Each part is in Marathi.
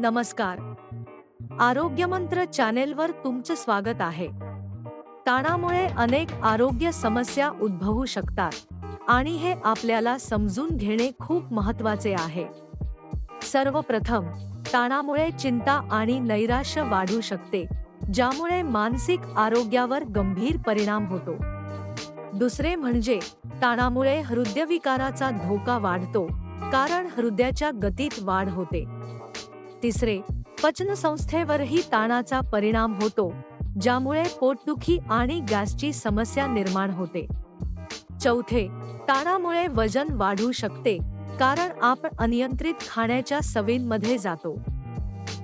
नमस्कार. आरोग्यमंत्र चॅनेलवर तुमचं स्वागत आहे. ताणामुळे अनेक आरोग्य समस्या उद्भवू शकतात आणि हे आपल्याला समजून घेणे खूप महत्त्वाचे आहे. सर्वप्रथम ताणामुळे चिंता आणि नैराश्य वाढू शकते ज्यामुळे मानसिक आरोग्यावर गंभीर परिणाम होतो. दुसरे म्हणजे ताणामुळे हृदयविकाराचा धोका वाढतो कारण हृदयाच्या गतीत वाढ होते. तिसरे पचनसंस्थेवरही ताणाचा परिणाम होतो ज्यामुळे पोटदुखी आणि गॅसची समस्या निर्माण होते. चौथे ताणामुळे वजन वाढू शकते कारण आपण अनियंत्रित खाण्याच्या सवयींमध्ये जातो.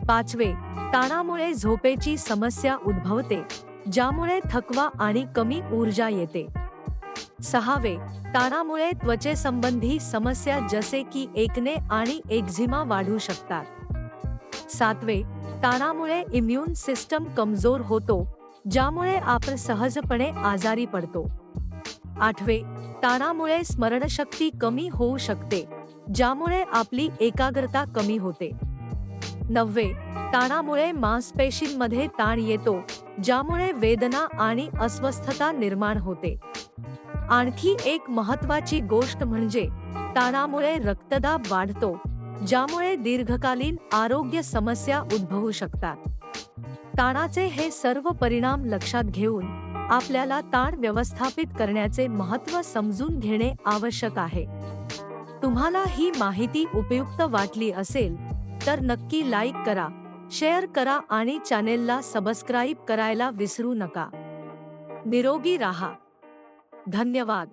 पाचवे ताणामुळे झोपेची समस्या उद्भवते ज्यामुळे थकवा आणि कमी ऊर्जा येते. सहावे ताणामुळे त्वचेसंबंधी समस्या जसे की एकने आणि एक्झिमा वाढू शकतात. सातवे ताणामुळे इम्युन सिस्टम कमजोर होतो ज्यामुळे आपण सहजपणे आजारी पडतो. आठवे ताणामुळे स्मरणशक्ती कमी होऊ शकते ज्यामुळे आपली एकाग्रता कमी होते. नववे ताणामुळे मांसपेशींमध्ये ताण येतो ज्यामुळे वेदना आणि अस्वस्थता निर्माण होते. आणखी एक महत्वाची गोष्ट म्हणजे ताणामुळे रक्तदाब वाढतो ज्यामुळे दीर्घकालीन आरोग्य समस्या उद्भवू शकतात. ताणाचे हे सर्व परिणाम लक्षात घेऊन आपल्याला ताण व्यवस्थापित करण्याचे महत्त्व समजून घेणे आवश्यक आहे. तुम्हाला ही माहिती उपयुक्त वाटली असेल तर नक्की लाईक करा शेअर करा आणि चॅनेलला सबस्क्राईब करायला विसरू नका. निरोगी राहा. धन्यवाद.